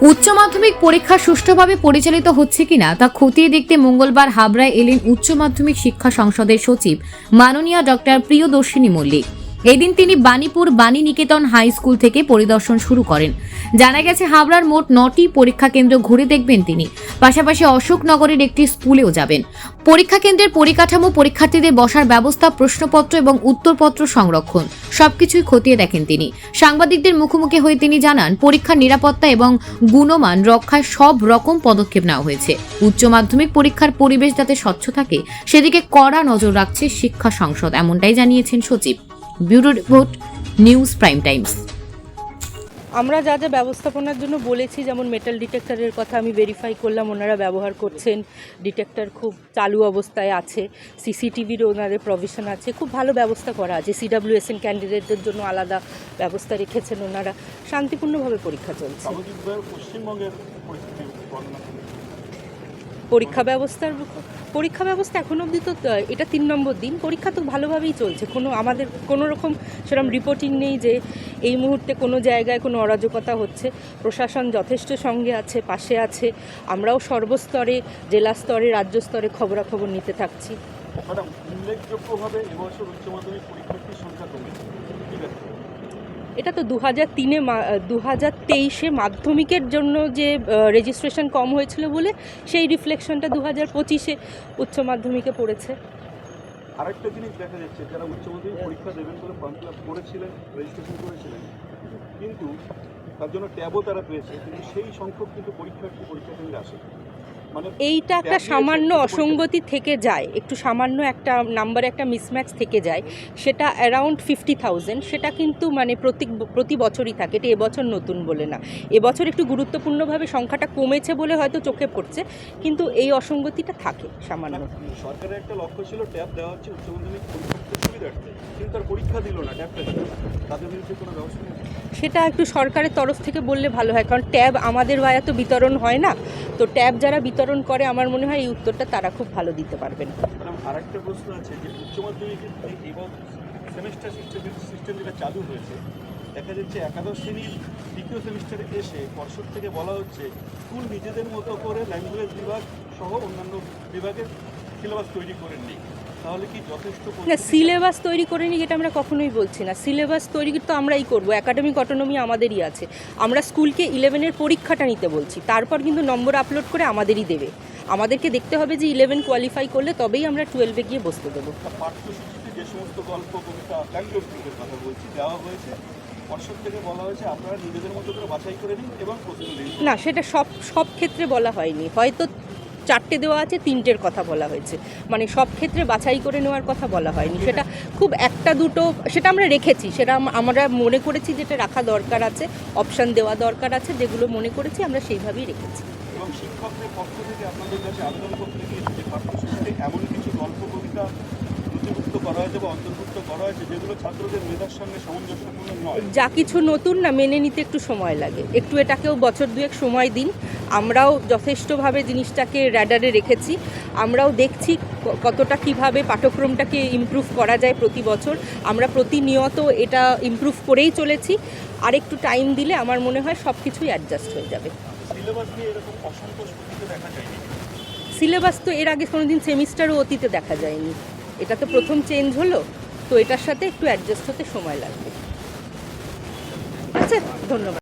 উচ্চ মাধ্যমিক পরীক্ষা সুষ্ঠুভাবে পরিচালিত হচ্ছে কিনা তা খতিয়ে দেখতে মঙ্গলবার হাবড়ায় এলেন উচ্চ মাধ্যমিক শিক্ষা সংসদের সচিব মাননীয় ডক্টর প্রিয়দর্শিনী মল্লিক। এদিন তিনি বাণীপুর বাণী নিকেতন হাই স্কুল থেকে পরিদর্শন শুরু করেন। জানা গেছে, হাবড়ার মোট নটি পরীক্ষা কেন্দ্র ঘুরে দেখবেন তিনি। পাশাপাশি অশোকনগরের একটি স্কুলেও যাবেন। পরীক্ষা কেন্দ্রের পরিকাঠামো, পরীক্ষার্থীদের বসার ব্যবস্থা, প্রশ্নপত্র এবং উত্তরপত্র সংরক্ষণ, সবকিছুই খতিয়ে দেখেন তিনি। সাংবাদিকদের মুখোমুখি হয়ে তিনি জানান, পরীক্ষার নিরাপত্তা এবং গুণমান রক্ষায় সব রকম পদক্ষেপ নেওয়া হয়েছে। উচ্চ মাধ্যমিক পরীক্ষার পরিবেশ যাতে স্বচ্ছ থাকে, সেদিকে কড়া নজর রাখছে শিক্ষা সংসদ, এমনটাই জানিয়েছেন সচিব। Bureau report News Prime Times. আমরা যা যা ব্যবস্থাপনার জন্য বলেছি যেমন মেটাল ডিটেক্টরের কথা আমি ভেরিফাই করলাম ওনারা ব্যবহার করছেন। ডিটেক্টর খুব চালু অবস্থায় আছে সিসিটিভির ওনাদের প্রভিশন আছে খুব ভালো ব্যবস্থা করা আছে। সিডাব্লিউএসএন ক্যান্ডিডেটদের জন্য আলাদা ব্যবস্থা রেখেছেন ওনারা। শান্তিপূর্ণভাবে পরীক্ষা চলছে। পশ্চিমবঙ্গের পরিস্থিতি বর্ণনা করুন। পরীক্ষা ব্যবস্থার পরীক্ষা ব্যবস্থা এখন অবধি তো এটা তিন নম্বর দিন। পরীক্ষা তো ভালোভাবেই চলছে। কোনো আমাদের কোনো রকম সেরকম রিপোর্টিং নেই যে এই মুহূর্তে কোনো জায়গায় কোনো অরাজকতা হচ্ছে। প্রশাসন যথেষ্ট সঙ্গে আছে, পাশে আছে। আমরাও সর্বস্তরে, জেলা স্তরে, রাজ্য স্তরে খবরাখবর নিতে থাকছি। উল্লেখযোগ্যভাবে এবছর উচ্চ মাধ্যমিক পরীক্ষার্থীর সংখ্যা কমেছে। ঠিক আছে? এটা তো দু হাজার তিনে দু হাজার তেইশে মাধ্যমিকের জন্য যে রেজিস্ট্রেশন কম হয়েছিল বলে সেই রিফ্লেকশনটা দু হাজার পঁচিশে উচ্চ মাধ্যমিকে পড়েছে। আরেকটা জিনিস দেখা যাচ্ছে, যারা উচ্চ মাধ্যমিক পরীক্ষা দেবেন বলে ফর্ম ফিল করেছিলেন রেজিস্ট্রেশন করেছিলেন, কিন্তু তার জন্য ট্যাবও তারা পেয়েছে, কিন্তু সেই সংখ্যক কিন্তু পরীক্ষার্থী পরীক্ষা কেন্দ্রে আসে এইটা একটা সামান্য অসঙ্গতি থেকে যায় একটু সামান্য একটা নাম্বারে একটা মিসম্যাচ থেকে যায় সেটা অ্যারাউন্ড ফিফটি থাউজেন্ড সেটা কিন্তু মানে প্রতি প্রতি বছরই থাকে এটা এবছর নতুন বলে না। এবছর একটু গুরুত্বপূর্ণভাবে সংখ্যাটা কমেছে বলে হয়তো চোখে পড়ছে কিন্তু এই অসঙ্গতিটা থাকে সামান্য। সরকারের একটা লক্ষ্য ছিল ট্যাব দেওয়া হচ্ছে উচ্চ মাধ্যমিক সুবিধার্থে কিন্তু তার পরীক্ষা দিল না ট্যাবটা তাদের বিরুদ্ধে কোনো ব্যবস্থা সেটা একটু সরকারের তরফ থেকে বললে ভালো হয় কারণ ট্যাব আমাদের বায়া তো বিতরণ হয় না তো ট্যাব যারা বিতরণ করে, আমার মনে হয় এই উত্তরটা তারা খুব ভালো দিতে পারবেন। আরেকটা প্রশ্ন আছে যে উচ্চ মাধ্যমিকের এবং সেমিস্টার সিস্টেম সিস্টেম যেটা চালু হয়েছে, দেখা যাচ্ছে একাদশ শ্রেণির দ্বিতীয় সেমিস্টারে এসে পর্ষদ থেকে বলা হচ্ছে, স্কুল নিজেদের মতো করে ল্যাঙ্গুয়েজ বিভাগ সহ অন্যান্য বিভাগের সিলেবাস তৈরি করে নেই তাহলে কি যথেষ্ট না সিলেবাস তৈরি করে নিই এটা আমরা কখনোই বলছি না। সিলেবাস তৈরি তো আমরাই করব একাডেমিক অটোনমি আমাদেরই আছে। আমরা স্কুলকে ইলেভেনের পরীক্ষাটা নিতে বলছি তারপর কিন্তু নম্বর আপলোড করে আমাদেরই দেবে। আমাদেরকে দেখতে হবে যে ইলেভেন কোয়ালিফাই করলে তবেই আমরা টুয়েলভে গিয়ে বসতে দেবো। যে সমস্ত গল্প কবিতা কথা বলছি দেওয়া হয়েছে থেকে বলা হয়েছে আপনারা নিজেদের মতো করে বাছাই করে নিন এবং না সেটা সব সব ক্ষেত্রে বলা হয়নি। হয়তো চারটে দেওয়া আছে তিনটের কথা বলা হয়েছে। মানে সব ক্ষেত্রে বাছাই করে নেওয়ার কথা বলা হয়নি। সেটা খুব একটা দুটো সেটা আমরা রেখেছি সেটা আমরা মনে করেছি যেটা রাখা দরকার আছে অপশান দেওয়া দরকার আছে যেগুলো মনে করেছি আমরা সেইভাবেই রেখেছি। এবং শিক্ষকদের পক্ষ থেকে আপনাদের কাছে আবেদন করতে গিয়েছে যে পাঠ্যসূচিতে এমন কিছু গল্প কবিতা নথিভুক্ত করা হয়েছে বা অন্তর্ভুক্ত করা হয়েছে যেগুলো ছাত্রদের মেধার সঙ্গে সামঞ্জস্যপূর্ণ নয়। যা কিছু নতুন না মেনে নিতে একটু সময় লাগে। একটু এটাকেও বছর দুয়েক সময় দিন। আমরাও যথেষ্টভাবে জিনিসটাকে র্যাডারে রেখেছি। আমরাও দেখছি কতটা কীভাবে পাঠ্যক্রমটাকে ইমপ্রুভ করা যায় প্রতি বছর। আমরা প্রতিনিয়ত এটা ইমপ্রুভ করেই চলেছি। আর একটু টাইম দিলে আমার মনে হয় সব কিছুই অ্যাডজাস্ট হয়ে যাবে। সিলেবাস তো এর আগে কোনোদিন সেমিস্টারও অতীতে দেখা যায়নি। এটা তো প্রথম চেঞ্জ হলো তো এটার সাথে একটু অ্যাডজাস্ট হতে সময় লাগবে। আচ্ছা ধন্যবাদ।